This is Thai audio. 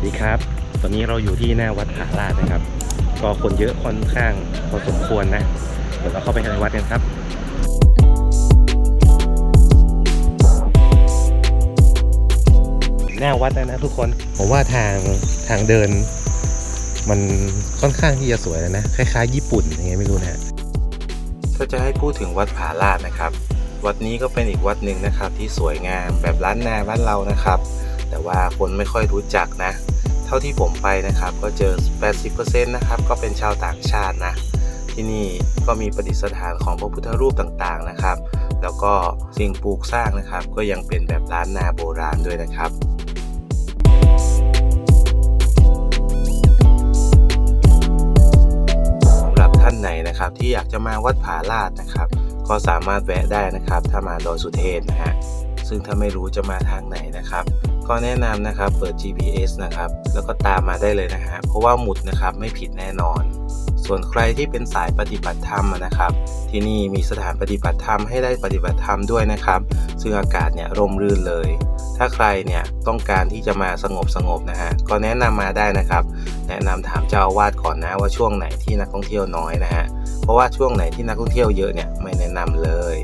วัสดีครับ ตอนนี้เราอยู่ที่หน้าวัดผาลาดนะครับ ก็คนเยอะค่อนข้างพอสมควรนะ เดี๋ยวเราเข้าไปในวัดกันครับหน้าวัดนะนะทุกคน ผมว่าทางทางเดิน มันค่อนข้างที่จะสวยนะคล้ายๆ ญี่ปุ่นยังไงไม่รู้นะถ้าจะให้พูดถึงวัดผาลาดนะครับ วัดนี้ก็เป็นอีกวัดหนึ่งนะครับที่สวยงามแบบล้านนาบ้านเรานะครับ แต่ว่าคนไม่ค่อยรู้จักนะ ท่าที่ผมไปนะครับก็เจอ 80%นะครับก็เป็นชาวต่างชาตินะ ที่นี่ก็มีประดิษฐานของพระพุทธรูปต่างๆนะครับ แล้วก็สิ่งปลูกสร้างนะครับ ก็ยังเป็นแบบล้านนาโบราณด้วยนะครับสำหรับท่านไหนนะครับที่อยากจะมาวัดผาลาดนะครับ ก็สามารถแวะได้นะครับ ถ้ามาดอยสุเทพนะฮะซึ่งถ้าไม่รู้จะมาทางไหนนะครับ ก็แนะนำนะครับ เปิด GPS นะครับ แล้วก็ตามมาได้เลยนะฮะ เพราะว่าหมุดนะครับไม่ผิดแน่นอน ส่วนใครที่เป็นสายปฏิบัติธรรมนะครับ ที่นี่มีสถานปฏิบัติธรรมให้ได้ปฏิบัติธรรมด้วยนะครับ ซึ่งอากาศเนี่ยร่มรื่นเลย ถ้าใครเนี่ยต้องการที่จะมาสงบสงบนะฮะ ก็แนะนำมาได้นะครับ แนะนำถามเจ้าอาวาสก่อนนะว่าช่วงไหนที่นักท่องเที่ยวน้อยนะฮะ เพราะว่าช่วงไหนที่นักท่องเที่ยวเยอะเนี่ยไม่แนะนำเลย